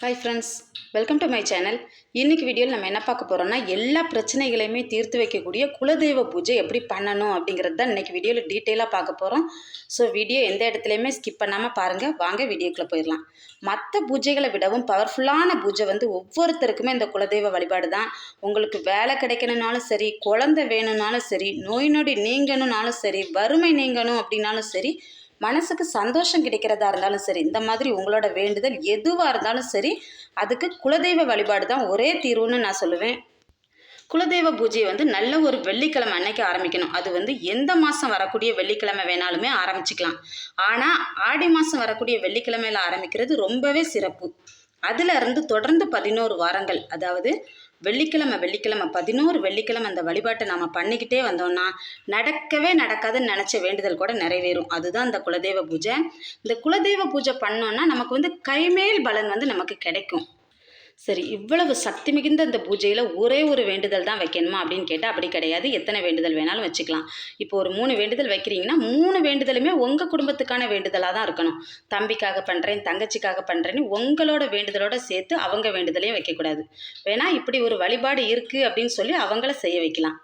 Hi friends welcome to my channel இன்னைக்கு வீடியோவில் நம்ம என்ன பார்க்க போகிறோம்னா எல்லா பிரச்சனைகளையுமே தீர்த்து வைக்கக்கூடிய குலதெய்வ பூஜை எப்படி பண்ணணும் அப்படிங்கிறது தான் இன்றைக்கி வீடியோவில் டீட்டெயிலாக பார்க்க போகிறோம் ஸோ வீடியோ எந்த இடத்துலையுமே ஸ்கிப் பண்ணாமல் பாருங்கள் வாங்க வீடியோக்குள்ளே போயிடலாம். மற்ற பூஜைகளை விடவும் பவர்ஃபுல்லான பூஜை வந்து ஒவ்வொருத்தருக்குமே இந்த குலதெய்வ வழிபாடு தான். உங்களுக்கு வேலை கிடைக்கணுன்னாலும் சரி குழந்தை வேணும்னாலும் சரி நோய் நொடி நீங்கணும்னாலும் சரி வறுமை நீங்கணும் அப்படின்னாலும் சரி மனசுக்கு சந்தோஷம் கிடைக்கிறதா இருந்தாலும் சரி இந்த மாதிரி உங்களோட வேண்டுதல் எதுவாக இருந்தாலும் சரி அதுக்கு குலதெய்வ வழிபாடு தான் ஒரே தீர்வுன்னு நான் சொல்லுவேன். குலதெய்வ பூஜையை வந்து நல்ல ஒரு வெள்ளிக்கிழமை அன்னைக்கு ஆரம்பிக்கணும். அது வந்து எந்த மாதம் வரக்கூடிய வெள்ளிக்கிழமை வேணாலுமே ஆரம்பிச்சுக்கலாம். ஆனால் ஆடி மாதம் வரக்கூடிய வெள்ளிக்கிழமையில ஆரம்பிக்கிறது ரொம்பவே சிறப்பு. அதுலேருந்து தொடர்ந்து பதினோரு வாரங்கள் அதாவது வெள்ளிக்கிழமை வெள்ளிக்கிழமை பதினோரு வெள்ளிக்கிழமை அந்த வழிபாட்டை நாம் பண்ணிக்கிட்டே வந்தோம்னா நடக்கவே நடக்காதுன்னு நினச்ச வேண்டுதல் கூட நிறைவேறும். அதுதான் இந்த குலதெய்வ பூஜை. இந்த குலதெய்வ பூஜை பண்ணோன்னா நமக்கு வந்து கைமேல் பலன் வந்து நமக்கு கிடைக்கும். சரி இவ்வளவு சக்தி மிகுந்த இந்த பூஜையில் ஒரே ஒரு வேண்டுதல் தான் வைக்கணுமா அப்படின்னு கேட்டால் அப்படி கிடையாது. எத்தனை வேண்டுதல் வேணாலும் வச்சுக்கலாம். இப்போ ஒரு மூணு வேண்டுதல் வைக்கிறீங்கன்னா மூணு வேண்டுதலுமே உங்கள் குடும்பத்துக்கான வேண்டுதலாக தான் இருக்கணும். தம்பிக்காக பண்ணுறேன் தங்கச்சிக்காக பண்ணுறேன்னு உங்களோட வேண்டுதலோட சேர்த்து அவங்க வேண்டுதலையும் வைக்கக்கூடாது. வேணால் இப்படி ஒரு வழிபாடு இருக்குது அப்படின்னு சொல்லி அவங்கள செய்ய வைக்கலாம்.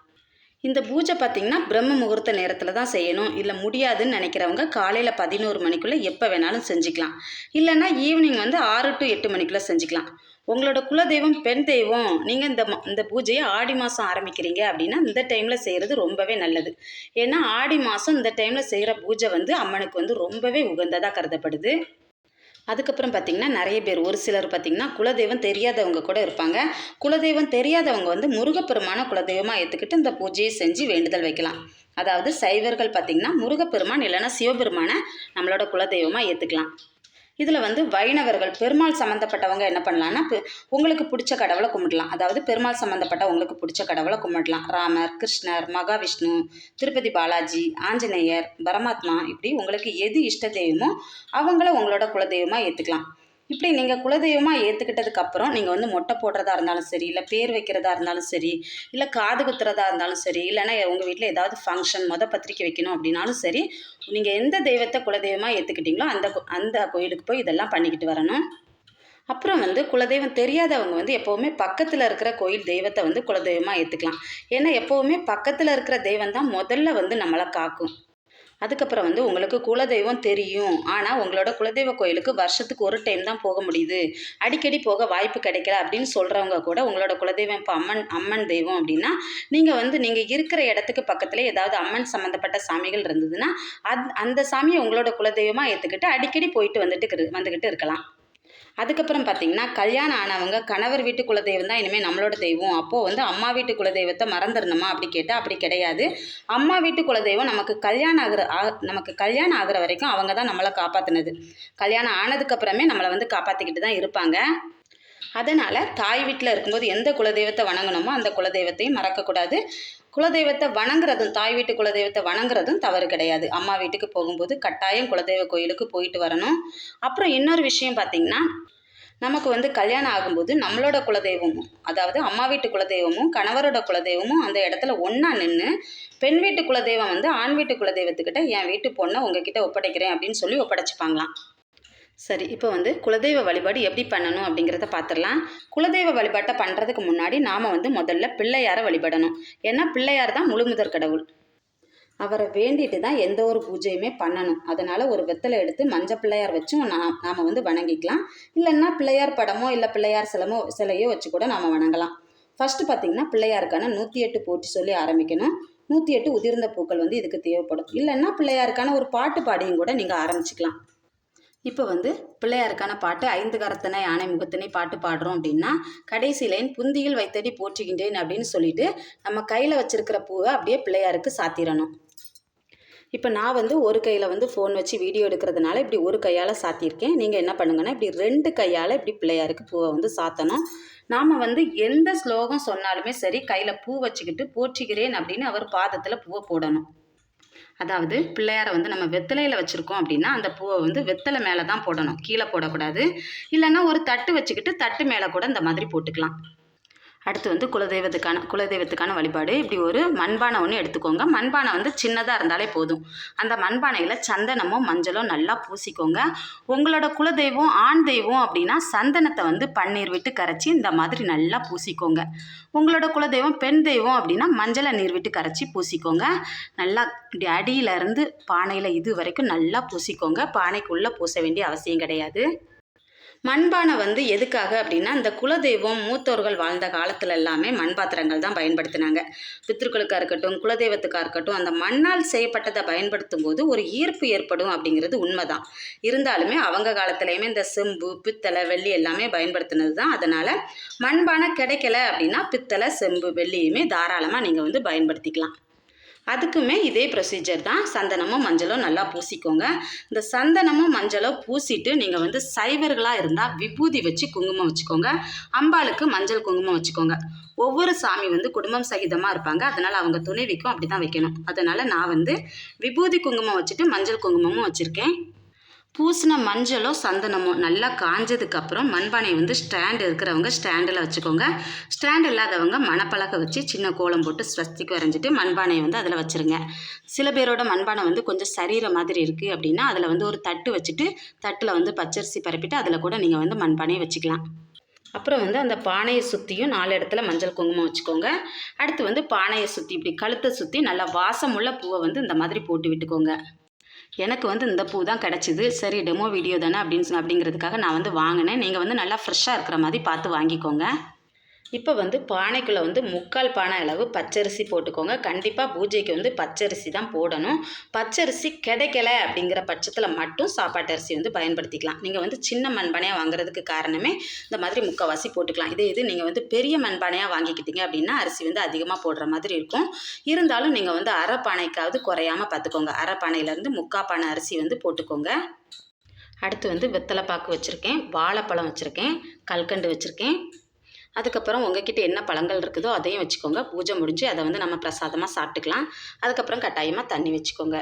இந்த பூஜை பார்த்திங்கன்னா பிரம்ம முகூர்த்த நேரத்தில் தான் செய்யணும். இல்லை முடியாதுன்னு நினைக்கிறவங்க காலையில் பதினோரு மணிக்குள்ளே எப்போ வேணாலும் செஞ்சுக்கலாம். இல்லைன்னா ஈவினிங் வந்து ஆறு டு எட்டு மணிக்குள்ளே செஞ்சுக்கலாம். உங்களோட குலதெய்வம் பெண் தெய்வம் நீங்கள் இந்த ம- இந்த பூஜையை ஆடி மாதம் ஆரம்பிக்கிறீங்க அப்படின்னா இந்த டைமில் செய்கிறது ரொம்பவே நல்லது. ஏன்னா ஆடி மாதம் இந்த டைமில் செய்கிற பூஜை வந்து அம்மனுக்கு வந்து ரொம்பவே உகந்ததாக கருதப்படுது. அதுக்கப்புறம் பார்த்திங்கன்னா நிறைய பேர் ஒரு சிலர் பார்த்திங்கன்னா குலதெய்வம் தெரியாதவங்க கூட இருப்பாங்க. குலதெய்வம் தெரியாதவங்க வந்து முருகப்பெருமான குலதெய்வமாக ஏற்றுக்கிட்டு இந்த பூஜையை செஞ்சு வேண்டுதல் வைக்கலாம். அதாவது சைவர்கள் பார்த்திங்கன்னா முருகப்பெருமான் இல்லைன்னா சிவபெருமானை நம்மளோட குலதெய்வமாக ஏற்றுக்கலாம் இதில் வந்து வைணவர்கள் பெருமாள் சம்மந்தப்பட்டவங்க என்ன பண்ணலாம்னா உங்களுக்கு பிடிச்ச கடவுளை கும்பிடலாம். அதாவது பெருமாள் சம்மந்தப்பட்ட உங்களுக்கு பிடிச்ச கடவுளை கும்பிடலாம். ராமர் கிருஷ்ணர் மகாவிஷ்ணு திருப்பதி பாலாஜி ஆஞ்சநேயர் பரமாத்மா இப்படி உங்களுக்கு எது இஷ்ட தெய்வமோ அவங்கள உங்களோட குலதெய்வமாக ஏற்றுக்கலாம் இப்படி நீங்கள் குலதெய்வமாக ஏற்றுக்கிட்டதுக்கு அப்புறம் நீங்கள் வந்து மொட்டை போடுறதா இருந்தாலும் சரி இல்லை பேர் வைக்கிறதா இருந்தாலும் சரி இல்லை காது குத்துறதா இருந்தாலும் சரி இல்லைன்னா உங்கள் வீட்டில் ஏதாவது ஃபங்க்ஷன் மொதல் பத்திரிக்கை வைக்கணும் அப்படின்னாலும் சரி நீங்கள் எந்த தெய்வத்தை குலதெய்வமாக ஏற்றுக்கிட்டீங்களோ அந்த கோ- அந்த கோயிலுக்கு போய் இதெல்லாம் பண்ணிக்கிட்டு வரணும். அப்புறம் வந்து குலதெய்வம் தெரியாதவங்க வந்து எப்போவுமே பக்கத்தில் இருக்கிற கோயில் தெய்வத்தை வந்து குலதெய்வமாக ஏற்றுக்கலாம் ஏன்னா எப்போவுமே பக்கத்தில் இருக்கிற தெய்வம் தான் முதல்ல வந்து நம்மளை காக்கும். அதுக்கப்புறம் வந்து உங்களுக்கு குலதெய்வம் தெரியும். ஆனால் உங்களோட குலதெய்வ கோயிலுக்கு வருஷத்துக்கு ஒரு டைம் தான் போக முடியுது. அடிக்கடி போக வாய்ப்பு கிடைக்கல அப்படின்னு சொல்கிறவங்க கூட உங்களோட குலதெய்வம் இப்போ அம்மன் அம்மன் தெய்வம் அப்படின்னா நீங்கள் வந்து நீங்கள் இருக்கிற இடத்துக்கு பக்கத்தில் ஏதாவது அம்மன் சம்மந்தப்பட்ட சாமிகள் இருந்ததுன்னா அந் அந்த சாமியை உங்களோட குலதெய்வமாக ஏற்றுக்கிட்டு அடிக்கடி போயிட்டு வந்துட்டு வந்துக்கிட்டு இருக்கலாம். அதுக்கப்புறம் பார்த்தீங்கன்னா கல்யாணம் ஆனவங்க கணவர் வீட்டு குலதெய்வம் தான் இனிமேல் நம்மளோட தெய்வம். அப்போது வந்து அம்மா வீட்டு குலதெய்வத்தை மறந்துடணுமா அப்படி கேட்டால் அப்படி கிடையாது. அம்மா வீட்டு குலதெய்வம் நமக்கு கல்யாணம் ஆகிற ஆ- நமக்கு கல்யாணம் ஆகிற வரைக்கும் அவங்க தான் நம்மளை காப்பாற்றினது கல்யாணம் ஆனதுக்கப்புறமே நம்மளை வந்து காப்பாற்றிக்கிட்டு தான் இருப்பாங்க. அதனால் தாய் வீட்டில் இருக்கும்போது எந்த குலதெய்வத்தை வணங்கணுமோ அந்த குலதெய்வத்தையும் மறக்கக்கூடாது. குலதெய்வத்தை வணங்குறதும் தாய் வீட்டு குலதெய்வத்தை வணங்குறதும் தவறு கிடையாது. அம்மா வீட்டுக்கு போகும்போது கட்டாயம் குலதெய்வ கோயிலுக்கு போயிட்டு வரணும். அப்புறம் இன்னொரு விஷயம் பார்த்திங்கன்னா நமக்கு வந்து கல்யாணம் ஆகும்போது நம்மளோட குலதெய்வமும் அதாவது அம்மா வீட்டு குலதெய்வமும் கணவரோட குலதெய்வமும் அந்த இடத்துல ஒன்றா நின்று பெண் வீட்டு குலதெய்வம் வந்து ஆண் வீட்டு குலதெய்வத்துக்கிட்ட என் வீட்டு பொண்ணை உங்ககிட்ட ஒப்படைக்கிறேன் அப்படின்னு சொல்லி ஒப்படைச்சிப்பாங்களாம். சரி இப்போ வந்து குலதெய்வ வழிபாடு எப்படி பண்ணணும் அப்படிங்கிறத பார்த்துடலாம் குலதெய்வ வழிபாட்டை பண்ணுறதுக்கு முன்னாடி நாம் வந்து முதல்ல பிள்ளையாரை வழிபடணும். ஏன்னா பிள்ளையார் தான் முழுமுதற் கடவுள். அவரை வேண்டிட்டு தான் எந்த ஒரு பூஜையுமே பண்ணணும். அதனால் ஒரு வெத்தலை எடுத்து மஞ்சள் பிள்ளையார் வச்சும் நாம் நாம் வந்து வணங்கிக்கலாம். இல்லைன்னா பிள்ளையார் படமோ இல்லை பிள்ளையார் சிலமோ சிலையோ வச்சு கூட நாம் வணங்கலாம். ஃபஸ்ட்டு பார்த்தீங்கன்னா பிள்ளையாருக்கான நூற்றி எட்டு போட்டி சொல்லி ஆரம்பிக்கணும். நூற்றி எட்டு உதிர்ந்த பூக்கள் வந்து இதுக்கு தேவைப்படும். இல்லைன்னா பிள்ளையாருக்கான ஒரு பாட்டு பாடியும் கூட நீங்கள் ஆரம்பிச்சுக்கலாம். இப்போ வந்து பிள்ளையாருக்கான பாட்டு ஐந்து கரத்தனை யானை முகத்தினை பாட்டு பாடுறோம் அப்படின்னா கடைசி லைன் புந்தியில் வைத்தடி போற்றுகின்றேன் அப்படின்னு சொல்லிட்டு நம்ம கையில் வச்சிருக்கிற பூவை அப்படியே பிள்ளையாருக்கு சாத்திரணும். இப்போ நான் வந்து ஒரு கையில் வந்து ஃபோன் வச்சு வீடியோ எடுக்கிறதுனால இப்படி ஒரு கையால் சாத்தியிருக்கேன். நீங்கள் என்ன பண்ணுங்கன்னா இப்படி ரெண்டு கையால் இப்படி பிள்ளையாருக்கு பூவை வந்து சாத்தணும். நாம் வந்து எந்த ஸ்லோகம் சொன்னாலுமே சரி கையில் பூ வச்சுக்கிட்டு போற்றுகிறேன் அப்படின்னு அவர் பாதத்தில் பூவை போடணும். அதாவது பிள்ளையாரை வந்து நம்ம வெத்தலையில் வச்சுருக்கோம் அப்படின்னா அந்த பூவை வந்து வெத்தலை மேலே தான் போடணும். கீழே போடக்கூடாது. இல்லைன்னா ஒரு தட்டு வச்சுக்கிட்டு தட்டு மேலே கூட இந்த மாதிரி போட்டுக்கலாம். அடுத்து வந்து குலதெய்வத்துக்கான குலதெய்வத்துக்கான வழிபாடு. இப்படி ஒரு மண்பானை ஒன்று எடுத்துக்கோங்க. மண்பானை வந்து சின்னதாக இருந்தாலே போதும். அந்த மண்பானையில் சந்தனமும் மஞ்சளும் நல்லா பூசிக்கோங்க. உங்களோட குலதெய்வம் ஆண் தெய்வம் அப்படின்னா சந்தனத்தை வந்து பன்னீர் விட்டு கரைச்சி இந்த மாதிரி நல்லா பூசிக்கோங்க. உங்களோட குலதெய்வம் பெண் தெய்வம் அப்படின்னா மஞ்சளை நீர் விட்டு கரைச்சி பூசிக்கோங்க. நல்லா இப்படி அடியிலேருந்து பானையில் இது வரைக்கும் நல்லா பூசிக்கோங்க. பானைக்குள்ளே பூச வேண்டிய அவசியம் கிடையாது. மண்பானை வந்து எதுக்காக அப்படின்னா இந்த குலதெய்வம் மூத்தோர்கள் வாழ்ந்த காலத்துல எல்லாமே மண் பாத்திரங்கள் தான் பயன்படுத்தினாங்க. பித்ருக்களுக்காக இருக்கட்டும் குலதெய்வத்துக்காக இருக்கட்டும் அந்த மண்ணால் செய்யப்பட்டதை பயன்படுத்தும் போது ஒரு ஈர்ப்பு ஏற்படும் அப்படிங்கிறது உண்மைதான். இருந்தாலுமே அவங்க காலத்துலேயுமே இந்த செம்பு பித்தளை வெள்ளி எல்லாமே பயன்படுத்தினது தான். அதனால் மண்பானை கிடைக்கல அப்படின்னா பித்தளை செம்பு வெள்ளியுமே தாராளமாக நீங்கள் வந்து பயன்படுத்திக்கலாம். அதுக்குமே இதே ப்ரொசீஜர் தான். சந்தனமும் மஞ்சளும் நல்லா பூசிக்கோங்க. இந்த சந்தனமும் மஞ்சளும் பூசிட்டு நீங்கள் வந்து சைவர்களாக இருந்தால் விபூதி வச்சு குங்குமம் வச்சுக்கோங்க. அம்பாளுக்கு மஞ்சள் குங்குமம் வச்சுக்கோங்க. ஒவ்வொரு சாமி வந்து குடும்பம் சகிதமாக இருப்பாங்க. அதனால் அவங்க துணைவிக்கும் அப்படி தான் வைக்கணும். அதனால் நான் வந்து விபூதி குங்குமம் வச்சுட்டு மஞ்சள் குங்குமமும் வச்சுருக்கேன். பூசின மஞ்சளோ சந்தனமோ நல்லா காஞ்சதுக்கப்புறம் மண்பானை வந்து ஸ்டாண்ட் இருக்கிறவங்க ஸ்டாண்டில் வச்சுக்கோங்க. ஸ்டாண்ட் இல்லாதவங்க மணப்பலகை வச்சு சின்ன கோலம் போட்டு ஸ்வஸ்திக்கு வரைஞ்சிட்டு மண்பானையை வந்து அதில் வச்சுருங்க. சில பேரோட மண்பானை வந்து கொஞ்சம் சரீர மாதிரி இருக்குது அப்படின்னா அதில் வந்து ஒரு தட்டு வச்சுட்டு தட்டில் வந்து பச்சரிசி பரப்பிட்டு அதில் கூட நீங்கள் வந்து மண்பானையை வச்சுக்கலாம். அப்புறம் வந்து அந்த பானையை சுற்றியும் நாலு இடத்துல மஞ்சள் குங்குமம் வச்சுக்கோங்க. அடுத்து வந்து பானையை சுற்றி இப்படி கழுத்தை சுற்றி நல்லா வாசமுள்ள பூவை வந்து இந்த மாதிரி போட்டு விட்டுக்கோங்க. எனக்கு வந்து இந்த பூ தான் கிடச்சிது. சரி டெமோ வீடியோ தானே அப்படின்னு அப்படிங்கிறதுக்காக நான் வந்து வாங்கினேன். நீங்கள் வந்து நல்லா ஃப்ரெஷ்ஷாக இருக்கிற மாதிரி பார்த்து வாங்கிக்கோங்க. இப்போ வந்து பானைக்குள்ளே வந்து முக்கால் பானை அளவு பச்சரிசி போட்டுக்கோங்க. கண்டிப்பாக பூஜைக்கு வந்து பச்சரிசி தான் போடணும். பச்சரிசி கிடைக்கல அப்படிங்கிற பட்சத்தில் மட்டும் சாப்பாட்டு அரிசி வந்து பயன்படுத்திக்கலாம். நீங்கள் வந்து சின்ன மண்பானையாக வாங்குறதுக்கு காரணமே இந்த மாதிரி முக்கால்வாசி போட்டுக்கலாம். இதே இது நீங்கள் வந்து பெரிய மண்பானையாக வாங்கிக்கிட்டீங்க அப்படின்னா அரிசி வந்து அதிகமாக போடுற மாதிரி இருக்கும். இருந்தாலும் நீங்கள் வந்து அரை பானைக்காவது குறையாம பார்த்துக்கோங்க அரை பானையிலேருந்து முக்கால் பானை அரிசி வந்து போட்டுக்கோங்க. அடுத்து வந்து வெத்தலைப்பாக்கு வச்சுருக்கேன். வாழைப்பழம் வச்சுருக்கேன். கல்கண்டு வச்சுருக்கேன். அதுக்கப்புறம் உங்ககிட்ட என்ன பழங்கள் இருக்குதோ அதையும் வச்சுக்கோங்க. பூஜை முடிஞ்சு அதை வந்து நம்ம பிரசாதமாக சாப்பிட்டுக்கலாம். அதுக்கப்புறம் கட்டாயமாக தண்ணி வச்சுக்கோங்க.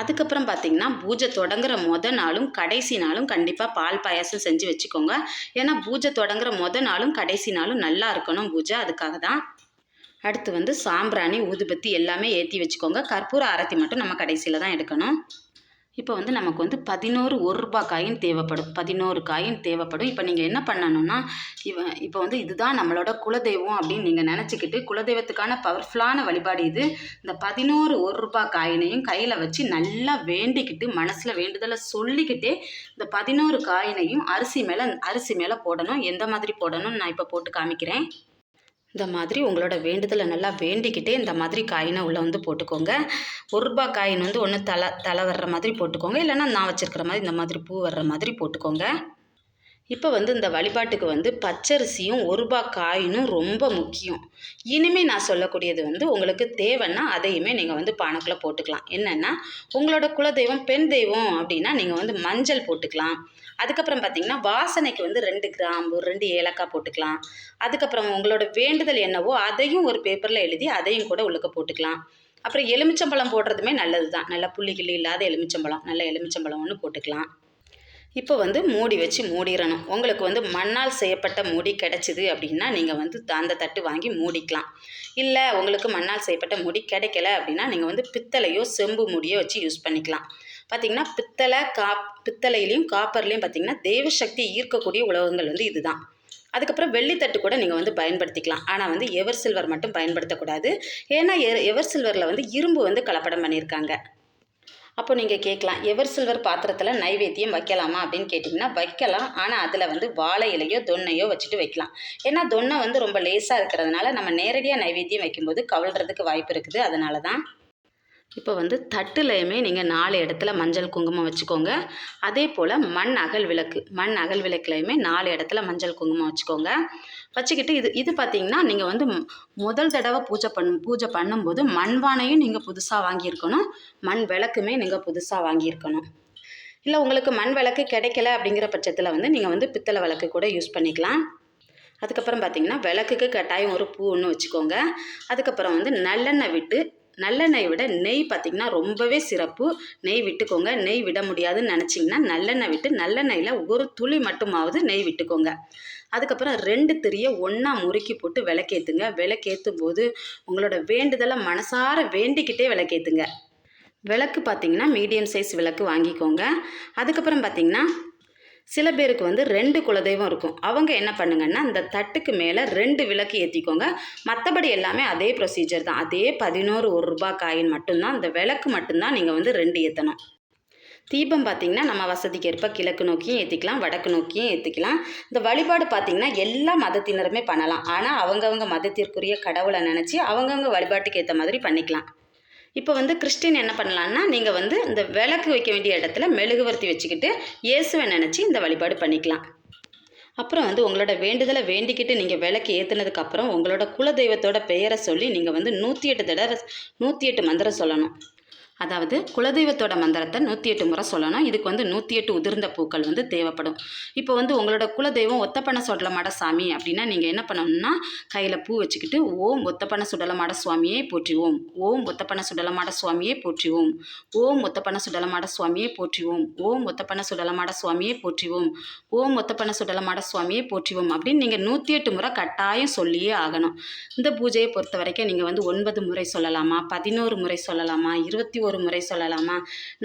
அதுக்கப்புறம் பார்த்தீங்கன்னா பூஜை தொடங்குற மொத நாளும் கடைசி நாளும் கண்டிப்பாக பால் பாயாசம் செஞ்சு வச்சுக்கோங்க. ஏன்னா பூஜை தொடங்குற மொத நாளும் கடைசி நாளும் நல்லா இருக்கணும் பூஜை. அதுக்காக தான். அடுத்து வந்து சாம்பிராணி ஊதுபத்தி எல்லாமே ஏற்றி வச்சுக்கோங்க. கற்பூர ஆரத்தி மட்டும் நம்ம கடைசியில் தான் எடுக்கணும். இப்போ வந்து நமக்கு வந்து பதினோரு ஒரு ரூபாய் காயின் தேவைப்படும். பதினோரு காயின் தேவைப்படும். இப்போ நீங்கள் என்ன பண்ணணும்னா இவன் இப்போ வந்து இதுதான் நம்மளோட குலதெய்வம் அப்படின்னு நீங்கள் நினச்சிக்கிட்டு குலதெய்வத்துக்கான பவர்ஃபுல்லான வழிபாடு இது. இந்த பதினோரு ஒரு ரூபாய் காயினையும் கையில் வச்சு நல்லா வேண்டிக்கிட்டு மனசில் வேண்டுதலை சொல்லிக்கிட்டே இந்த பதினோரு காயினையும் அரிசி மேலே அரிசி மேலே போடணும். எந்த மாதிரி போடணும்னு நான் இப்போ போட்டு காமிக்கிறேன். இந்த மாதிரி உங்களோட வேண்டுதலை நல்லா வேண்டிக்கிட்டே இந்த மாதிரி காயினை உள்ளே வந்து போட்டுக்கோங்க. ஒரு ரூபாய் காயின் வந்து ஒன்று தலை தலை வர்ற மாதிரி போட்டுக்கோங்க. இல்லைன்னா நான் வச்சுருக்கிற மாதிரி இந்த மாதிரி பூ வர்ற மாதிரி போட்டுக்கோங்க. இப்போ வந்து இந்த வழிபாட்டுக்கு வந்து பச்சரிசியும் ஒரு ரூபாய் காயினும் ரொம்ப முக்கியம். இனிமேல் நான் சொல்லக்கூடியது வந்து உங்களுக்கு தேவைன்னா அதையுமே நீங்கள் வந்து பானைக்குள்ளே போட்டுக்கலாம். என்னென்னா உங்களோட குலதெய்வம் பெண் தெய்வம் அப்படின்னா நீங்கள் வந்து மஞ்சள் போட்டுக்கலாம். அதுக்கப்புறம் பார்த்தீங்கன்னா வாசனைக்கு வந்து ரெண்டு கிராம்பு ரெண்டு ஏலக்காய் போட்டுக்கலாம். அதுக்கப்புறம் உங்களோட வேண்டுதல் என்னவோ அதையும் ஒரு பேப்பரில் எழுதி அதையும் கூட உள்ளுக்க போட்டுக்கலாம். அப்புறம் எலுமிச்சம்பழம் போடுறதுமே நல்லது தான் நல்லா புள்ளி கிள்ளி இல்லாத எலுமிச்சம்பழம் நல்ல எலுமிச்சம்பழம் ஒன்று போட்டுக்கலாம். இப்போ வந்து மூடி வச்சு மூடிடணும். உங்களுக்கு வந்து மண்ணால் செய்யப்பட்ட மூடி கிடச்சிது அப்படின்னா நீங்கள் வந்து அந்த தட்டு வாங்கி மூடிக்கலாம். இல்லை உங்களுக்கு மண்ணால் செய்யப்பட்ட மூடி கிடைக்கல அப்படின்னா நீங்கள் வந்து பித்தளையோ செம்பு மூடியோ வச்சு யூஸ் பண்ணிக்கலாம். பார்த்தீங்கன்னா பித்தளை காப் பித்தளையிலையும் காப்பர்லேயும் பார்த்தீங்கன்னா தெய்வசக்தி ஈர்க்கக்கூடிய உலகங்கள் வந்து இதுதான். அதுக்கப்புறம் வெள்ளித்தட்டு கூட நீங்கள் வந்து பயன்படுத்திக்கலாம். ஆனால் வந்து எவர் சில்வர் மட்டும் பயன்படுத்தக்கூடாது. ஏன்னா எவர் சில்வரில் வந்து இரும்பு வந்து கலப்படம் பண்ணியிருக்காங்க. அப்போ நீங்கள் கேட்கலாம் எவர் சில்வர் பாத்திரத்தில் நைவேத்தியம் வைக்கலாமா அப்படின்னு கேட்டிங்கன்னா வைக்கலாம். ஆனால் அதில் வந்து வாழை இலையோ தொன்னையோ வச்சுட்டு வைக்கலாம். ஏன்னா தொன்னை வந்து ரொம்ப லேசாக இருக்கிறதுனால நம்ம நேரடியாக நைவேத்தியம் வைக்கும்போது கவல்றதுக்கு வாய்ப்பு இருக்குது. அதனால தான் இப்போ வந்து தட்டுலையுமே நீங்கள் நாலு இடத்துல மஞ்சள் குங்குமம் வச்சுக்கோங்க. அதே போல் மண் அகல் விளக்கு மண் அகல் விளக்குலையுமே நாலு இடத்துல மஞ்சள் குங்குமம் வச்சுக்கோங்க. வச்சுக்கிட்டு இது இது பார்த்தீங்கன்னா நீங்கள் வந்து முதல் தடவை பூஜை பண்ணும் பூஜை பண்ணும்போது மண்பானையும் நீங்கள் புதுசாக வாங்கியிருக்கணும். மண் விளக்குமே நீங்கள் புதுசாக வாங்கியிருக்கணும். இல்லை உங்களுக்கு மண் விளக்கு கிடைக்கல அப்படிங்கிற பட்சத்தில் வந்து நீங்கள் வந்து பித்தளை விளக்கு கூட யூஸ் பண்ணிக்கலாம். அதுக்கப்புறம் பார்த்தீங்கன்னா விளக்குக்கு கட்டாயம் ஒரு பூ ஒன்று வச்சுக்கோங்க. அதுக்கப்புறம் வந்து நல்லெண்ணெய் விட்டு நல்லெண்ணெய் விட நெய் பார்த்திங்கன்னா ரொம்பவே சிறப்பு. நெய் விட்டுக்கோங்க. நெய் விட முடியாதுன்னு நினச்சிங்கன்னா நல்லெண்ணெய் விட்டு நல்லெண்ணெயில் ஒரு துளி மட்டுமாவது நெய் விட்டுக்கோங்க. அதுக்கப்புறம் ரெண்டு திரியை ஒன்றா முறுக்கி போட்டு விளக்கேற்றுங்க விளக்கேற்றும் போது உங்களோட வேண்டுதலை மனசார வேண்டிக்கிட்டே விளக்கேற்றுங்க விளக்கு பார்த்திங்கன்னா மீடியம் சைஸ் விளக்கு வாங்கிக்கோங்க. அதுக்கப்புறம் பார்த்திங்கன்னா சில பேருக்கு வந்து ரெண்டு குலதெய்வம் இருக்கும். அவங்க என்ன பண்ணுங்கன்னா இந்த தட்டுக்கு மேலே ரெண்டு விளக்கு ஏற்றிக்கோங்க மற்றபடி எல்லாமே அதே ப்ரொசீஜர் தான். அதே பதினோரு ஒரு ரூபாய் காயின் மட்டும்தான். அந்த விளக்கு மட்டும்தான் நீங்கள் வந்து ரெண்டு ஏற்றணும் தீபம் பார்த்திங்கன்னா நம்ம வசதிக்கு ஏற்ப கிழக்கு நோக்கியும் ஏற்றிக்கலாம் வடக்கு நோக்கியும் ஏற்றிக்கலாம் இந்த வழிபாடு பார்த்திங்கன்னா எல்லா மதத்தினருமே பண்ணலாம். ஆனால் அவங்கவுங்க மதத்திற்குரிய கடவுளை நினச்சி அவங்கவுங்க வழிபாட்டுக்கு ஏற்ற மாதிரி பண்ணிக்கலாம். இப்போ வந்து கிறிஸ்டின் என்ன பண்ணலான்னா நீங்கள் வந்து இந்த விளக்கு வைக்க வேண்டிய இடத்துல மெழுகுவர்த்தி வச்சுக்கிட்டு இயேசுவை நினச்சி இந்த வழிபாடு பண்ணிக்கலாம். அப்புறம் வந்து உங்களோட வேண்டுதலை வேண்டிக்கிட்டு நீங்கள் விளக்கு ஏற்றுனதுக்கப்புறம் உங்களோட குலதெய்வத்தோட பெயரை சொல்லி நீங்கள் வந்து நூற்றி எட்டு தடவை நூற்றி எட்டு மந்திரம் சொல்லணும். அதாவது குலதெய்வத்தோட மந்திரத்தை நூற்றி எட்டு முறை சொல்லணும். இதுக்கு வந்து நூற்றி எட்டு உதிர்ந்த பூக்கள் வந்து தேவைப்படும். இப்போ வந்து உங்களோட குலதெய்வம் ஒத்தப்பண்ண சுடலமாட சாமி அப்படின்னா நீங்கள் என்ன பண்ணணும்னா கையில் பூ வச்சுக்கிட்டு ஓம் ஒத்தப்பண்ண சுடலமாட சுவாமியே போற்றிவோம். ஓம் ஒத்தப்பன சுடலமாட சுவாமியே போற்றிவோம். ஓம் ஒத்தப்பன சுடலமாட சுவாமியே போற்றிவோம். ஓம் ஒத்தப்பன சுடலமாட சுவாமியே போற்றிவோம். ஓம் ஒத்தப்பன சுடலமாட சுவாமியே போற்றிவோம் அப்படின்னு நீங்கள் நூற்றி எட்டு முறை கட்டாயம் சொல்லியே ஆகணும். இந்த பூஜையை பொறுத்த வரைக்கும் நீங்கள் வந்து ஒன்பது முறை சொல்லலாமா? பதினோரு முறை சொல்லலாமா? இருபத்தி ஒரு ஒரு முறை சொல்லலாமா?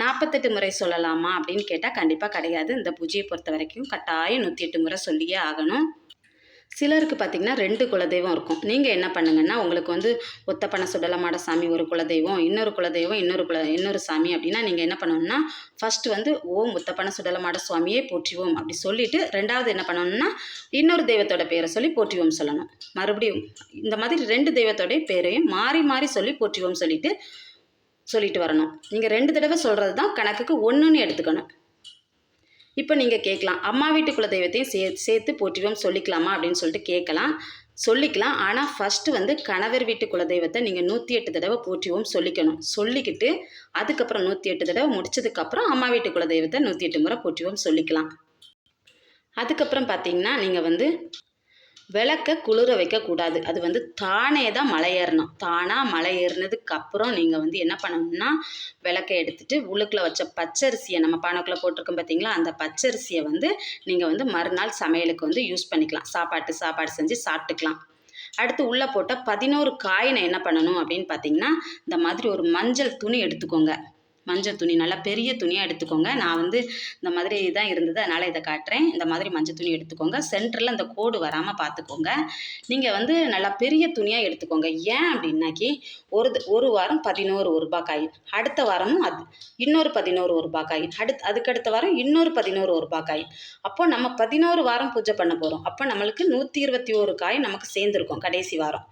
நாற்பத்தெட்டு முறை சொல்லலாமா? அப்படின்னு கேட்டால் கண்டிப்பாக கிடையாது. இந்த பூஜையை பொறுத்த வரைக்கும் கட்டாயம் நூற்றி எட்டு முறை சொல்லியே ஆகணும். சிலருக்கு பார்த்திங்கன்னா ரெண்டு குலதெய்வம் இருக்கும். நீங்கள் என்ன பண்ணுங்கன்னா உங்களுக்கு வந்து ஒத்தப்பன சுடலமாட சாமி ஒரு குலதெய்வம் இன்னொரு குலதெய்வம் இன்னொரு குல இன்னொரு சாமி அப்படின்னா நீங்கள் என்ன பண்ணணும்னா ஃபஸ்ட்டு வந்து ஓம் ஒத்தப்பன சுடலமாட சுவாமியே போற்றிவோம் அப்படி சொல்லிவிட்டு ரெண்டாவது என்ன பண்ணணும்னா இன்னொரு தெய்வத்தோட பேரை சொல்லி போற்றிவோம் சொல்லணும். மறுபடியும் இந்த மாதிரி ரெண்டு தெய்வத்தோடைய பேரையும் மாறி மாறி சொல்லி போற்றிவோம் சொல்லிட்டு சொல்லிட்டு வரணும். நீங்கள் ரெண்டு தடவை சொல்கிறது தான் கணக்குக்கு ஒன்றுன்னு எடுத்துக்கணும். இப்போ நீங்கள் கேட்கலாம். அம்மா வீட்டு குலதெய்வத்தையும் சே சேர்த்து போற்றிவோம் சொல்லிக்கலாமா அப்படின்னு சொல்லிட்டு கேட்கலாம். சொல்லிக்கலாம். ஆனால் ஃபஸ்ட்டு வந்து கணவர் வீட்டு குலதெய்வத்தை நீங்கள் நூற்றி எட்டு தடவை போற்றிவோம் சொல்லிக்கணும். சொல்லிக்கிட்டு அதுக்கப்புறம் நூற்றி எட்டு தடவை முடிச்சதுக்கப்புறம் அம்மா வீட்டு குலதெய்வத்தை நூற்றி எட்டு முறை போற்றிவோம் சொல்லிக்கலாம். அதுக்கப்புறம் பார்த்தீங்கன்னா நீங்கள் வந்து விளக்க குளிர வைக்கக்கூடாது. அது வந்து தானே தான் மலை ஏறணும். தானாக மலை ஏறினதுக்கு அப்புறம் நீங்கள் வந்து என்ன பண்ணணும்னா விளக்கை எடுத்துகிட்டு உள்ளுக்குள்ளே வச்ச பச்சரிசியை நம்ம பானைக்குள்ளே போட்டிருக்கோம் பார்த்தீங்களா அந்த பச்சரிசியை வந்து நீங்கள் வந்து மறுநாள் சமையலுக்கு வந்து யூஸ் பண்ணிக்கலாம். சாப்பாட்டு சாப்பாடு செஞ்சு சாப்பிட்டுக்கலாம். அடுத்து உள்ளே போட்ட பதினோரு காயினை என்ன பண்ணணும் அப்படின்னு பார்த்தீங்கன்னா இந்த மாதிரி ஒரு மஞ்சள் துணி எடுத்துக்கோங்க. மஞ்சள் துணி நல்லா பெரிய துணியாக எடுத்துக்கோங்க. நான் வந்து இந்த மாதிரி தான் இருந்தது. அதனால் இதை காட்டுறேன். இந்த மாதிரி மஞ்சள் துணி எடுத்துக்கோங்க. சென்டரில் இந்த கோடு வராமல் பார்த்துக்கோங்க. நீங்கள் வந்து நல்லா பெரிய துணியாக எடுத்துக்கோங்க. ஏன் அப்படின்னாக்கி ஒரு ஒரு வாரம் பதினோரு ஒரு ரூபாய் அடுத்த வாரமும் அது இன்னொரு பதினோரு ஒரு ரூபாய் அடுத்து அதுக்கடுத்த வாரம் இன்னொரு பதினோரு ஒரு ரூபாய் அப்போ நம்ம பதினோரு வாரம் பூஜை பண்ண போகிறோம் அப்போ நம்மளுக்கு நூற்றி இருபத்தி ஒரு காய் நமக்கு சேர்ந்துருக்கும். கடைசி வாரம்.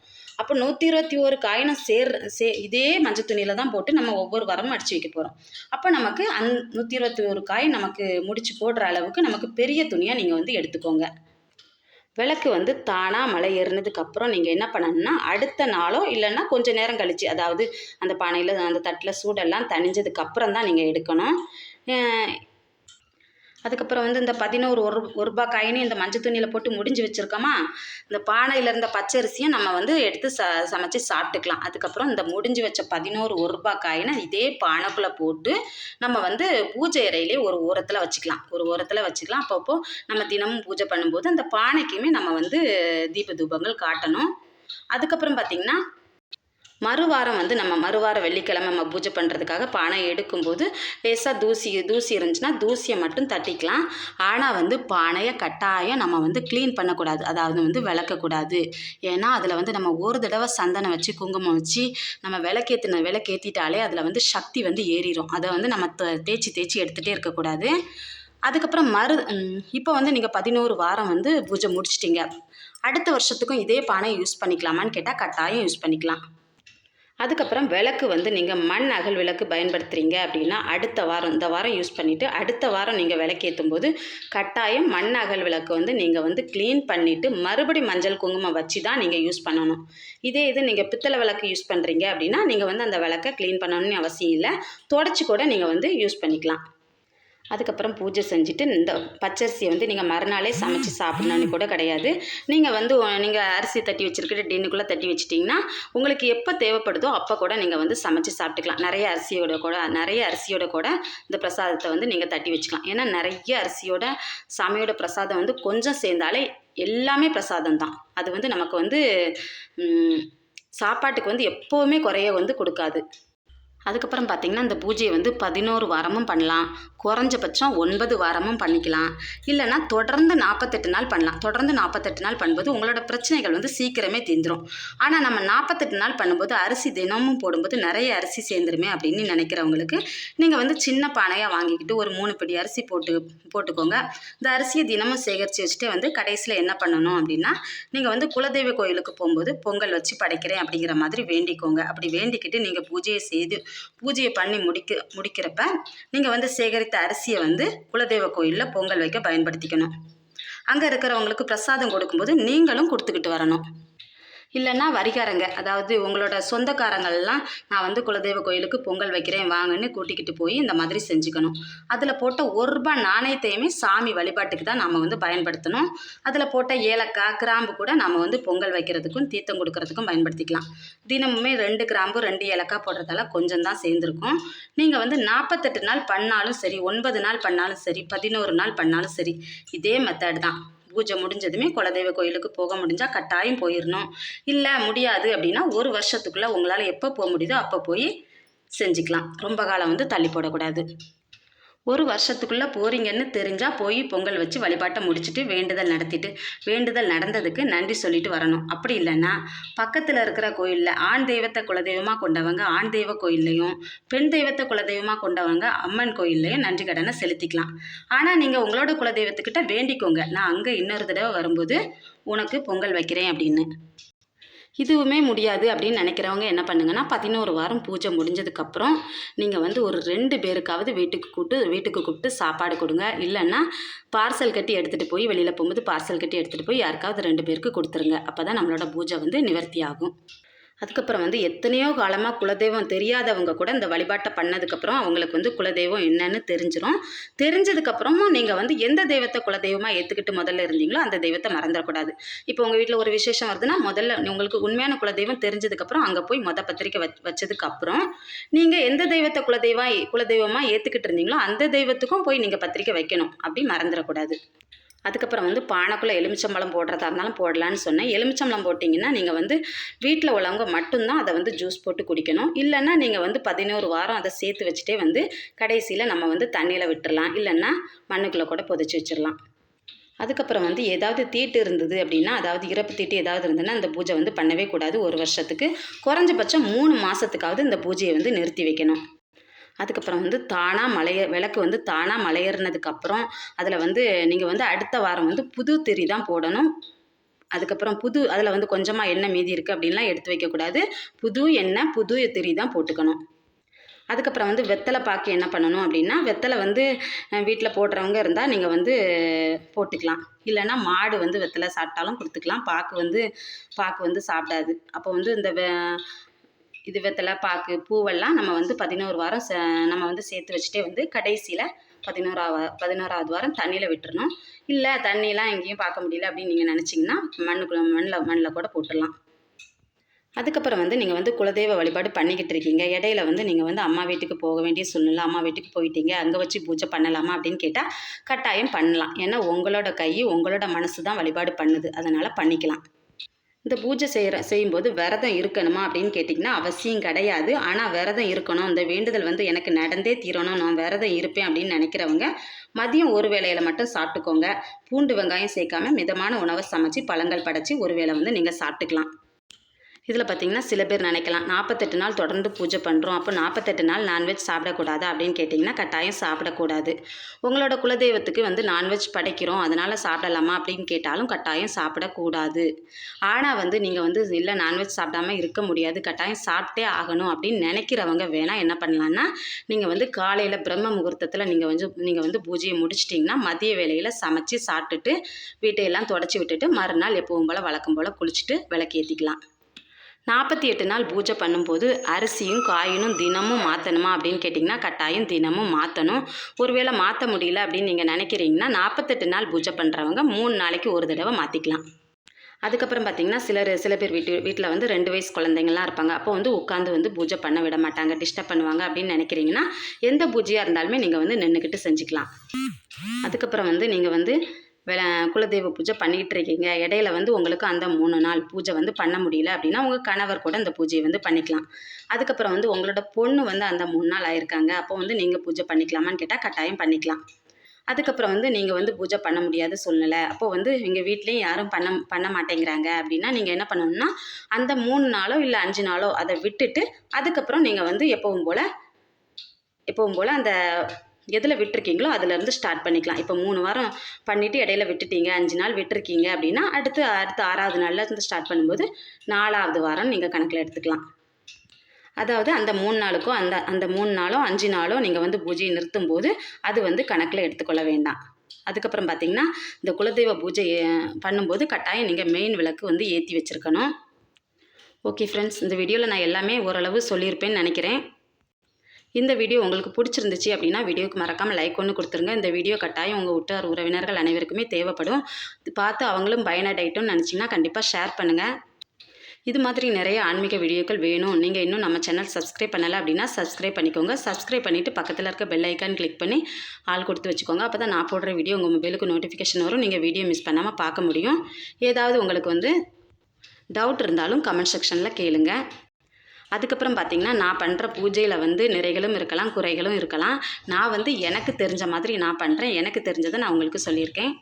அப்போ நூற்றி இருபத்தி ஒரு காயினை சேர் சே இதே மஞ்சள் துணியில் தான் போட்டு நம்ம ஒவ்வொரு வாரமும் அடித்து வைக்க போகிறோம் அப்போ நமக்கு அந் நூற்றி இருபத்தி ஒரு காய் நமக்கு முடிச்சு போடுற அளவுக்கு நமக்கு பெரிய துணியாக நீங்கள் வந்து எடுத்துக்கோங்க. விளக்கு வந்து தானாக மலை ஏறினதுக்கப்புறம் நீங்கள் என்ன பண்ணணும்னா அடுத்த நாளோ இல்லைன்னா கொஞ்சம் நேரம் கழித்து அதாவது அந்த பானையில் அந்த தட்டில் சூடெல்லாம் தணிஞ்சதுக்கப்புறம் தான் நீங்கள் எடுக்கணும். அதுக்கப்புறம் வந்து இந்த பதினோரு ஒரு ஒரு ரூபா காயினையும் இந்த மஞ்சள் துணியில் போட்டு முடிஞ்சு வச்சுருக்கோமா இந்த பானையில் இருந்த பச்சரிசியும் நம்ம வந்து எடுத்து ச சமைச்சு சாப்பிட்டுக்கலாம். அதுக்கப்புறம் இந்த முடிஞ்சு வச்ச பதினோரு ஒரு ரூபா காயினை இதே பானைக்குள்ளே போட்டு நம்ம வந்து பூஜை அறையிலே ஒரு ஓரத்தில் வச்சுக்கலாம். ஒரு ஓரத்தில் வச்சுக்கலாம். அப்பப்போ நம்ம தினமும் பூஜை பண்ணும்போது அந்த பானைக்குமே நம்ம வந்து தீப தூபங்கள் காட்டணும். அதுக்கப்புறம் பார்த்திங்கன்னா மறுவாரம் வந்து நம்ம மறுவார வெள்ளிக்கிழமை நம்ம பூஜை பண்ணுறதுக்காக பானை எடுக்கும்போது லேசாக தூசி தூசி இருந்துச்சுன்னா தூசியை மட்டும் தட்டிக்கலாம். ஆனால் வந்து பானையை கட்டாயம் நம்ம வந்து க்ளீன் பண்ணக்கூடாது. அதாவது வந்து விளக்கக்கூடாது. ஏன்னா அதில் வந்து நம்ம ஒரு தடவை சந்தனம் வச்சு குங்குமம் வச்சு நம்ம விளக்கேற்றின விளக்கேற்றிட்டாலே அதில் வந்து சக்தி வந்து ஏறிடும் அதை வந்து நம்ம தேய்ச்சி தேய்ச்சி எடுத்துகிட்டே இருக்கக்கூடாது. அதுக்கப்புறம் மறு இப்போ வந்து நீங்கள் பதினோரு வாரம் வந்து பூஜை முடிச்சிட்டிங்க. அடுத்த வருஷத்துக்கும் இதே பானை யூஸ் பண்ணிக்கலாமான்னு கேட்டால் கட்டாயம் யூஸ் பண்ணிக்கலாம். அதுக்கப்புறம் விளக்கு வந்து நீங்கள் மண் அகல் விளக்கு பயன்படுத்துகிறீங்க அப்படின்னா அடுத்த வாரம் இந்த வாரம் யூஸ் பண்ணிவிட்டு அடுத்த வாரம் நீங்கள் விளக்கேற்றும் போது கட்டாயம் மண் அகல் விளக்கு வந்து நீங்கள் வந்து க்ளீன் பண்ணிவிட்டு மறுபடி மஞ்சள் குங்குமம் வச்சு தான் நீங்கள் யூஸ் பண்ணணும். இதே இது நீங்கள் பித்தளை விளக்கு யூஸ் பண்ணுறீங்க அப்படின்னா நீங்கள் வந்து அந்த விளக்கை க்ளீன் பண்ணணும்னு அவசியம் இல்லை. தொடச்சி கூட நீங்கள் வந்து யூஸ் பண்ணிக்கலாம். அதுக்கப்புறம் பூஜை செஞ்சுட்டு இந்த பச்சரிசியை வந்து நீங்கள் மறுநாளே சமைச்சு சாப்பிட்ணுன்னு கூட கிடையாது. நீங்கள் வந்து நீங்கள் அரிசி தட்டி வச்சுருக்கிட்டு டின்னுக்குள்ளே தட்டி வச்சுட்டிங்கன்னா உங்களுக்கு எப்போ தேவைப்படுதோ அப்போ கூட நீங்கள் வந்து சமைச்சு சாப்பிட்டுக்கலாம். நிறைய அரிசியோட கூட நிறைய அரிசியோட கூட இந்த பிரசாதத்தை வந்து நீங்கள் தட்டி வச்சுக்கலாம். ஏன்னா நிறைய அரிசியோட சாமியோட பிரசாதம் வந்து கொஞ்சம் சேர்ந்தாலே எல்லாமே பிரசாதம் தான். அது வந்து நமக்கு வந்து சாப்பாட்டுக்கு வந்து எப்போவுமே குறைய வந்து கொடுக்காது. அதுக்கப்புறம் பார்த்திங்கன்னா இந்த பூஜையை வந்து பதினோரு வாரமும் பண்ணலாம். குறைஞ்சபட்சம் ஒன்பது வாரமும் பண்ணிக்கலாம். இல்லைன்னா தொடர்ந்து நாற்பத்தெட்டு நாள் பண்ணலாம். தொடர்ந்து நாற்பத்தெட்டு நாள் பண்ணும்போது உங்களோட பிரச்சனைகள் வந்து சீக்கிரமே தீந்துடும் ஆனால் நம்ம நாற்பத்தெட்டு நாள் பண்ணும்போது அரிசி தினமும் போடும்போது நிறைய அரிசி சேர்ந்துருமே அப்படின்னு நினைக்கிறவங்களுக்கு நீங்கள் வந்து சின்ன பானையாக வாங்கிக்கிட்டு ஒரு மூணு பிடி அரிசி போட்டு போட்டுக்கோங்க. இந்த அரிசியை தினமும் சேகரித்து வச்சுட்டு வந்து கடைசியில் என்ன பண்ணணும் அப்படின்னா நீங்கள் வந்து குலதெய்வ கோயிலுக்கு போகும்போது பொங்கல் வச்சு படைக்கிறேன் அப்படிங்கிற மாதிரி வேண்டிக்கோங்க. அப்படி வேண்டிக்கிட்டு நீங்கள் பூஜையை செய்து பூஜையை பண்ணி முடிக்க முடிக்கிறப்ப நீங்கள் வந்து சேகரித்த அரிசியை வந்து குலதெய்வ கோயிலில் பொங்கல் வைக்க பயன்படுத்திக்கணும். அங்கே இருக்கிறவங்களுக்கு பிரசாதம் கொடுக்கும்போது நீங்களும் கொடுத்துக்கிட்டு வரணும். இல்லைன்னா வரிகாரங்க. அதாவது உங்களோட சொந்தக்காரங்கள்லாம் நான் வந்து குலதெய்வ கோயிலுக்கு பொங்கல் வைக்கிறேன் வாங்கன்னு கூட்டிக்கிட்டு போய் இந்த மாதிரி செஞ்சுக்கணும். அதில் போட்ட ஒரு ரூபாய் நாணயத்தையுமே சாமி வழிபாட்டுக்கு தான் நம்ம வந்து பயன்படுத்தணும். அதில் போட்ட ஏலக்காய் கிராம்பு கூட நம்ம வந்து பொங்கல் வைக்கிறதுக்கும் தீர்த்தம் கொடுக்கறதுக்கும் பயன்படுத்திக்கலாம். தினமுமே ரெண்டு கிராம்பு ரெண்டு ஏலக்காய் போடுறதால கொஞ்சம் தான் சேர்ந்துருக்கும். நீங்கள் வந்து நாற்பத்தெட்டு நாள் பண்ணாலும் சரி ஒன்பது நாள் பண்ணாலும் சரி பதினோரு நாள் பண்ணாலும் சரி இதே மெத்தட் தான். பூஜை முடிஞ்சதுமே குலதெய்வ கோயிலுக்கு போக முடிஞ்சால் கட்டாயம் போயிடணும் இல்லை முடியாது அப்படின்னா ஒரு வருஷத்துக்குள்ளே உங்களால் எப்போ போக முடியுதோ அப்போ போய் செஞ்சுக்கலாம். ரொம்ப காலம் வந்து தள்ளி போடக்கூடாது. ஒரு வருஷத்துக்குள்ளே போகிறீங்கன்னு தெரிஞ்சால் போய் பொங்கல் வச்சு வழிபாட்டை முடிச்சுட்டு வேண்டுதல் நடத்திட்டு வேண்டுதல் நடந்ததுக்கு நன்றி சொல்லிட்டு வரணும். அப்படி இல்லைன்னா பக்கத்தில் இருக்கிற கோயிலில் ஆண் தெய்வத்தை குலதெய்வமாக கொண்டவங்க ஆண் தெய்வ கோயில்லையும் பெண் தெய்வத்தை குலதெய்வமாக கொண்டவங்க அம்மன் கோயில்லையும் நன்றி கடனை செலுத்திக்கலாம். ஆனால் நீங்கள் உங்களோட குலதெய்வத்துக்கிட்ட வேண்டிக்கோங்க. நான் அங்கே இன்னொரு தடவை வரும்போது உனக்கு பொங்கல் வைக்கிறேன் அப்படின்னு. இதுவுமே முடியாது அப்படின்னு நினைக்கிறவங்க என்ன பண்ணுங்கன்னா பதினோரு வாரம் பூஜை முடிஞ்சதுக்கப்புறம் நீங்கள் வந்து ஒரு ரெண்டு பேருக்காவது வீட்டுக்கு கூப்பிட்டு வீட்டுக்கு கூப்பிட்டு சாப்பாடு கொடுங்க. இல்லைன்னா பார்சல் கட்டி எடுத்துகிட்டு போய் வெளியில் போகும்போது பார்சல் கட்டி எடுத்துகிட்டு போய் யாருக்காவது ரெண்டு பேருக்கு கொடுத்துருங்க. அப்போ தான் நம்மளோட பூஜை வந்து நிவர்த்தி ஆகும் அதுக்கப்புறம் வந்து எத்தனையோ காலமாக குலதெய்வம் தெரியாதவங்க கூட இந்த வழிபாட்டை பண்ணதுக்கப்புறம் அவங்களுக்கு வந்து குலதெய்வம் என்னன்னு தெரிஞ்சிடும் தெரிஞ்சதுக்கப்புறமும் நீங்கள் வந்து எந்த தெய்வத்தை குலதெய்வமாக ஏற்றுக்கிட்டு முதல்ல இருந்தீங்களோ அந்த தெய்வத்தை மறந்துடக்கூடாது. இப்போ உங்கள் வீட்டில் ஒரு விசேஷம் வருதுன்னா முதல்ல உங்களுக்கு உண்மையான குலதெய்வம் தெரிஞ்சதுக்கப்புறம் அங்கே போய் மொத பத்திரிக்கை வச் வச்சதுக்கப்புறம் நீங்கள் எந்த தெய்வத்தை குலதெய்வம் குலதெய்வமாக ஏற்றுக்கிட்டு இருந்தீங்களோ அந்த தெய்வத்துக்கும் போய் நீங்கள் பத்திரிக்கை வைக்கணும். அப்படி மறந்துடக்கூடாது. அதுக்கப்புறம் வந்து பானைக்குள்ளே எலுமிச்சம்பழம் போடுறதா இருந்தாலும் போடலான்னு சொன்னேன். எலுமிச்சம்பழம் போட்டிங்கன்னா நீங்கள் வந்து வீட்டில் உள்ளவங்க மட்டும்தான் அதை வந்து ஜூஸ் போட்டு குடிக்கணும். இல்லைன்னா நீங்கள் வந்து பதினோரு வாரம் அதை சேர்த்து வச்சுட்டே வந்து கடைசியில் நம்ம வந்து தண்ணியில் விட்டுடலாம் இல்லைன்னா மண்ணுக்குள்ளே கூட புதைச்சி வச்சிடலாம். அதுக்கப்புறம் வந்து ஏதாவது தீட்டு இருந்தது அப்படின்னா அதாவது இறப்பு தீட்டு ஏதாவது இருந்ததுன்னா அந்த பூஜை வந்து பண்ணவே கூடாது. ஒரு வருஷத்துக்கு குறைஞ்சபட்சம் மூணு மாதத்துக்காவது இந்த பூஜையை வந்து நிறுத்தி வைக்கணும். அதுக்கப்புறம் வந்து தானாக மலைய விளக்கு வந்து தானாக மலையேறினதுக்கப்புறம் அதில் வந்து நீங்கள் வந்து அடுத்த வாரம் வந்து புது திரி தான் போடணும். அதுக்கப்புறம் புது அதில் வந்து கொஞ்சமாக எண்ணெய் மீதி இருக்குது அப்படின்லாம் எடுத்து வைக்கக்கூடாது. புது எண்ணெய் புது திரி தான் போட்டுக்கணும். அதுக்கப்புறம் வந்து வெத்தலை பாக்கு என்ன பண்ணணும் அப்படின்னா வெத்தலை வந்து வீட்டில் போடுறவங்க இருந்தால் நீங்கள் வந்து போட்டுக்கலாம். இல்லைன்னா மாடு வந்து வெத்தலை சாப்பிட்டாலும் கொடுத்துக்கலாம். பாக்கு வந்து பாக்கு வந்து சாப்பிடாது. அப்போ வந்து இந்த வே இது வெத்தலை பாக்கு பூவெல்லாம் நம்ம வந்து பதினோரு வாரம் நம்ம வந்து சேர்த்து வச்சுட்டே வந்து கடைசியில் பதினோராவ பதினோராவது வாரம் தண்ணியில் விட்டுறணும். இல்லை தண்ணியெலாம் எங்கேயும் பார்க்க முடியல அப்படின்னு நீங்கள் நினச்சிங்கன்னா மண்ணுக்குள்ள மண்ணில் மண்ணில் கூட போட்டுடலாம். அதுக்கப்புறம் வந்து நீங்கள் வந்து குலதெய்வ வழிபாடு பண்ணிக்கிட்டு இருக்கீங்க. இடையில வந்து நீங்கள் வந்து அம்மா வீட்டுக்கு போக வேண்டிய சூழ்நிலை அம்மா வீட்டுக்கு போயிட்டீங்க. அங்கே வச்சு பூஜை பண்ணலாமா அப்படின்னு கேட்டால் கட்டாயம் பண்ணலாம். ஏன்னா உங்களோட கை உங்களோட மனசு தான் வழிபாடு பண்ணுது. அதனால் பண்ணிக்கலாம். இந்த பூஜை செய்கிற செய்யும்போது விரதம் இருக்கணுமா அப்படின்னு கேட்டிங்கன்னா அவசியம் கிடையாது. ஆனால் விரதம் இருக்கணும். இந்த வேண்டுதல் வந்து எனக்கு நடந்தே தீரணும். நான் விரதம் இருப்பேன் அப்படின்னு நினைக்கிறவங்க மதியம் ஒரு வேளையில் மட்டும் சாப்பிட்டுக்கோங்க. பூண்டு வெங்காயம் சேர்க்காம மிதமான உணவை சமைச்சு பழங்கள் படைச்சி ஒரு வேளை வந்து நீங்கள் சாப்பிட்டுக்கலாம். இதில் பார்த்தீங்கன்னா சில பேர் நினைக்கலாம் நாற்பத்தெட்டு நாள் தொடர்ந்து பூஜை பண்ணுறோம் அப்போ நாற்பத்தெட்டு நாள் நான்வெஜ் சாப்பிடக்கூடாது அப்படின்னு கேட்டிங்கன்னா கட்டாயம் சாப்பிடக்கூடாது. உங்களோட குலதெய்வத்துக்கு வந்து நான்வெஜ் படைக்கிறோம் அதனால் சாப்பிடலாமா அப்படின்னு கேட்டாலும் கட்டாயம் சாப்பிடக்கூடாது. ஆனால் வந்து நீங்கள் வந்து இல்லை நான்வெஜ் சாப்பிடாம இருக்க முடியாது கட்டாயம் சாப்பிட்டே ஆகணும் அப்படின்னு நினைக்கிறவங்க வேணால் என்ன பண்ணலான்னா நீங்கள் வந்து காலையில் பிரம்ம முகூர்த்தத்தில் நீங்கள் வந்து நீங்கள் வந்து பூஜையை முடிச்சிட்டிங்கன்னா மதிய வேலையில் சமைச்சு சாப்பிட்டுட்டு வீட்டையெல்லாம் தொடச்சி விட்டுட்டு மறுநாள் எப்பவும் போல் வழக்கம் போல் குளிச்சுட்டு விளக்கு ஏற்றிக்கலாம் நாற்பத்தி எட்டு நாள் பூஜை பண்ணும்போது அரிசியும் காயினும் தினமும் மாற்றணுமா அப்படின்னு கேட்டிங்கன்னா கட்டாயம் தினமும் மாற்றணும் ஒருவேளை மாற்ற முடியல அப்படின்னு நீங்கள் நினைக்கிறீங்கன்னா நாற்பத்தெட்டு நாள் பூஜை பண்ணுறவங்க மூணு நாளைக்கு ஒரு தடவை மாற்றிக்கலாம் அதுக்கப்புறம் பார்த்தீங்கன்னா சிலர் சில பேர் வீட்டு வீட்டில் வந்து ரெண்டு வயசு குழந்தைங்கள்லாம் இருப்பாங்க. அப்போ வந்து உட்காந்து வந்து பூஜை பண்ண விட மாட்டாங்க டிஸ்டர்ப் பண்ணுவாங்க அப்படின்னு நினைக்கிறீங்கன்னா எந்த பூஜையாக இருந்தாலுமே நீங்கள் வந்து நின்றுக்கிட்டு செஞ்சுக்கலாம். அதுக்கப்புறம் வந்து நீங்கள் வந்து வே குலதெய்வ பூஜை பண்ணிக்கிட்டு இருக்கீங்க இடையில வந்து உங்களுக்கு அந்த மூணு நாள் பூஜை வந்து பண்ண முடியல அப்படின்னா உங்கள் கணவர் கூட இந்த பூஜையை வந்து பண்ணிக்கலாம். அதுக்கப்புறம் வந்து உங்களோட பொண்ணு வந்து அந்த மூணு நாள் ஆயிருக்காங்க. அப்போ வந்து நீங்கள் பூஜை பண்ணிக்கலாமான்னு கேட்டால் கட்டாயம் பண்ணிக்கலாம். அதுக்கப்புறம் வந்து நீங்கள் வந்து பூஜை பண்ண முடியாத சூழ்நிலை. அப்போ வந்து எங்கள் வீட்லேயும் யாரும் பண்ண பண்ண மாட்டேங்கிறாங்க அப்படின்னா நீங்கள் என்ன பண்ணணும்னா அந்த மூணு நாளோ இல்லை அஞ்சு நாளோ அதை விட்டுட்டு அதுக்கப்புறம் நீங்கள் வந்து எப்பவும் போல் எப்பவும் போல் அந்த எதில் விட்டுருக்கீங்களோ அதுலேருந்து ஸ்டார்ட் பண்ணிக்கலாம். இப்போ மூணு வாரம் பண்ணிவிட்டு இடையில விட்டுட்டீங்க அஞ்சு நாள் விட்டுருக்கீங்க அப்படின்னா அடுத்து அடுத்த ஆறாவது நாளில் இருந்து ஸ்டார்ட் பண்ணும்போது நாலாவது வாரம் நீங்கள் கணக்கில் எடுத்துக்கலாம். அதாவது அந்த மூணு நாளுக்கோ அந்த அந்த மூணு நாளோ அஞ்சு நாளோ நீங்கள் வந்து பூஜையை நிறுத்தும் போது அது வந்து கணக்கில் எடுத்துக்கொள்ள வேண்டாம். அதுக்கப்புறம் பார்த்தீங்கன்னா இந்த குலதெய்வ பூஜை பண்ணும்போது கட்டாயம் நீங்கள் மெயின் விளக்கு வந்து ஏற்றி வச்சுருக்கணும். ஓகே ஃப்ரெண்ட்ஸ் இந்த வீடியோவில் நான் எல்லாமே ஓரளவு சொல்லியிருப்பேன்னு நினைக்கிறேன். இந்த வீடியோ உங்களுக்கு பிடிச்சிருந்துச்சு அப்படின்னா வீடியோக்கு மறக்காமல் லைக் ஒன்று கொடுத்துருங்க. இந்த வீடியோ கட்டாயம் உங்கள் உற்றார் உறவினர்கள் அனைவருக்குமே தேவைப்படும். பார்த்து அவங்களும் பயனடையட்டும்னு நினச்சிங்கன்னா கண்டிப்பாக ஷேர் பண்ணுங்கள் இது மாதிரி நிறைய ஆன்மீக வீடியோக்கள் வேணும். நீங்கள் இன்னும் நம்ம சேனல் சப்ஸ்கிரைப் பண்ணலை அப்படின்னா சப்ஸ்கிரைப் பண்ணிக்கோங்க. சப்ஸ்கிரைப் பண்ணிவிட்டு பக்கத்தில் இருக்க பெல் ஐக்கான் கிளிக் பண்ணி ஆள் கொடுத்து வச்சுக்கோங்க. அப்போ தான் நான் போடுற வீடியோ உங்கள் மொபைலுக்கு நோட்டிஃபிகேஷன் வரும். நீங்கள் வீடியோ மிஸ் பண்ணாமல் பார்க்க முடியும். ஏதாவது உங்களுக்கு வந்து டவுட் இருந்தாலும் கமெண்ட் செக்ஷனில் கேளுங்கள் அதுக்கப்புறம் பார்த்தீங்கன்னா நான் பண்ணுற பூஜையில் வந்து நிறைகளும் இருக்கலாம் குறைகளும் இருக்கலாம். நான் வந்து எனக்கு தெரிஞ்ச மாதிரி நான் பண்ணுறேன் எனக்கு தெரிஞ்சதை நான் உங்களுக்கு சொல்லியிருக்கேன்.